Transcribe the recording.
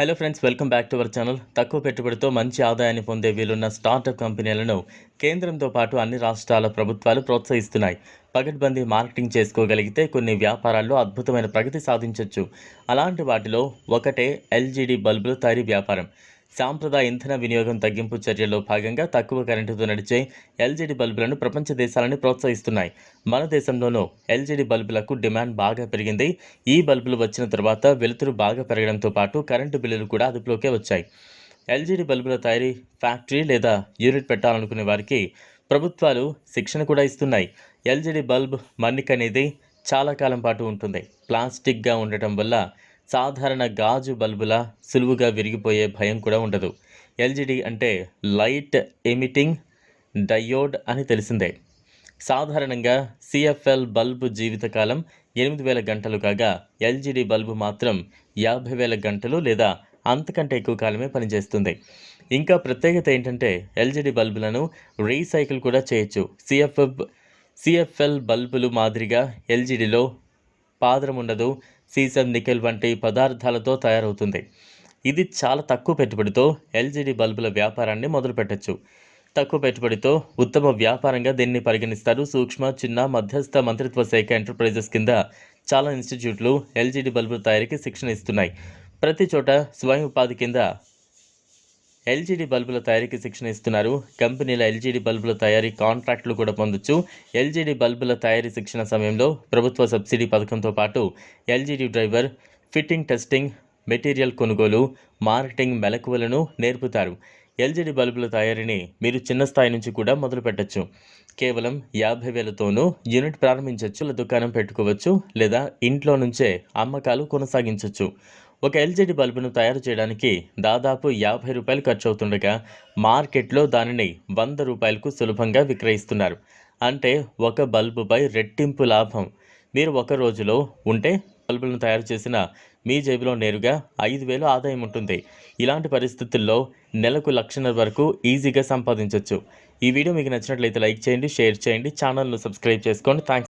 Hello friends welcome back to our channel తక్కువ పెట్టుబడితో మంచి ఆదాయాన్ని పొందే వీలున్న స్టార్టప్ కంపెనీలను కేంద్రంతో పాటు అన్ని రాష్ట్రాల ప్రభుత్వాలు ప్రోత్సహిస్తున్నాయి. పగడ్బందీ మార్కెటింగ్ చేసుకోగలిగితే కొన్ని వ్యాపారాల్లో అద్భుతమైన ప్రగతి సాధించవచ్చు అలాంటి వాటిలో ఒకటే ఎల్జీడీ బల్బుల తయారీ వ్యాపారం. సాంప్రదాయ ఇంధన వినియోగం తగ్గింపు చర్యల్లో భాగంగా తక్కువ కరెంటుతో నడిచే ఎల్జీడీ బల్బులను ప్రపంచ దేశాలని ప్రోత్సహిస్తున్నాయి. మన దేశంలోనూ ఎల్జీడీ బల్బులకు డిమాండ్ బాగా పెరిగింది. ఈ బల్బులు వచ్చిన తర్వాత వెలుతురు బాగా పెరగడంతో పాటు కరెంటు బిల్లులు కూడా అదుపులోకే వచ్చాయి. ఎల్జీడీ బల్బుల తయారీ ఫ్యాక్టరీ లేదా యూనిట్ పెట్టాలనుకునే వారికి ప్రభుత్వాలు శిక్షణ కూడా ఇస్తున్నాయి. ఎల్జీడీ బల్బ్ మన్నిక అనేది చాలా కాలం పాటు ఉంటుంది. ప్లాస్టిక్గా ఉండటం వల్ల సాధారణ గాజు బల్బుల సులువుగా విరిగిపోయే భయం కూడా ఉండదు. ఎల్జీడీ అంటే లైట్ ఎమిటింగ్ డయోడ్ అని తెలిసిందే. సాధారణంగా సిఎఫ్ఎల్ బల్బు జీవితకాలం ఎనిమిది వేల గంటలు కాగా ఎల్జీడీ బల్బు మాత్రం యాభై వేల గంటలు లేదా అంతకంటే ఎక్కువ కాలమే పనిచేస్తుంది. ఇంకా ప్రత్యేకత ఏంటంటే ఎల్జీడీ బల్బులను రీసైకిల్ కూడా చేయొచ్చు. సిఎఫ్ఎఫ్ సిఎఫ్ఎల్ బల్బులు మాదిరిగా ఎల్జీడీలో పాదరం ఉండదు. సీసం నికెల్ వంటి పదార్థాలతో తయారవుతుంది. ఇది చాలా తక్కువ పెట్టుబడితో ఎల్జీడీ బల్బుల వ్యాపారాన్ని మొదలుపెట్టచ్చు. తక్కువ పెట్టుబడితో ఉత్తమ వ్యాపారంగా దీన్ని పరిగణిస్తారు సూక్ష్మ చిన్న మధ్యస్థ మంత్రిత్వ శాఖ ఎంటర్ప్రైజెస్ కింద చాలా ఇన్స్టిట్యూట్లు ఎల్జీడీ బల్బుల తయారీకి శిక్షణ ఇస్తున్నాయి. ప్రతి చోట స్వయం ఉపాధి కింద ఎల్జీడీ బల్బుల తయారీకి శిక్షణ ఇస్తున్నారు. కంపెనీల ఎల్జీడీ బల్బుల తయారీ కాంట్రాక్టులు కూడా పొందొచ్చు. ఎల్జీడీ బల్బుల తయారీ శిక్షణ సమయంలో ప్రభుత్వ సబ్సిడీ పథకంతో పాటు LGD driver fitting testing material కొనుగోలు మార్కెటింగ్ మెలకువలను నేర్పుతారు. ఎల్జీడీ బల్బుల తయారీని మీరు చిన్న స్థాయి నుంచి కూడా మొదలు పెట్టచ్చు. కేవలం యాభై వేలతోనూ యూనిట్ ప్రారంభించవచ్చు దుకాణం పెట్టుకోవచ్చు లేదా ఇంట్లో నుంచే అమ్మకాలు కొనసాగించవచ్చు ఒక ఎల్జీడీ బల్బును తయారు చేయడానికి దాదాపు యాభై రూపాయలు ఖర్చు అవుతుండగా మార్కెట్లో దానిని వంద రూపాయలకు సులభంగా విక్రయిస్తున్నారు. అంటే ఒక బల్బుపై రెట్టింపు లాభం. మీరు ఒక రోజులో ఉంటే బల్బులను తయారు చేసిన మీ జేబులో నేరుగా ఐదు వేలు ఆదాయం ఉంటుంది. ఇలాంటి పరిస్థితుల్లో నెలకు లక్షన్నర వరకు ఈజీగా సంపాదించవచ్చు ఈ వీడియో మీకు నచ్చినట్లయితే లైక్ చేయండి షేర్ చేయండి ఛానల్ను సబ్స్క్రైబ్ చేసుకోండి. థ్యాంక్స్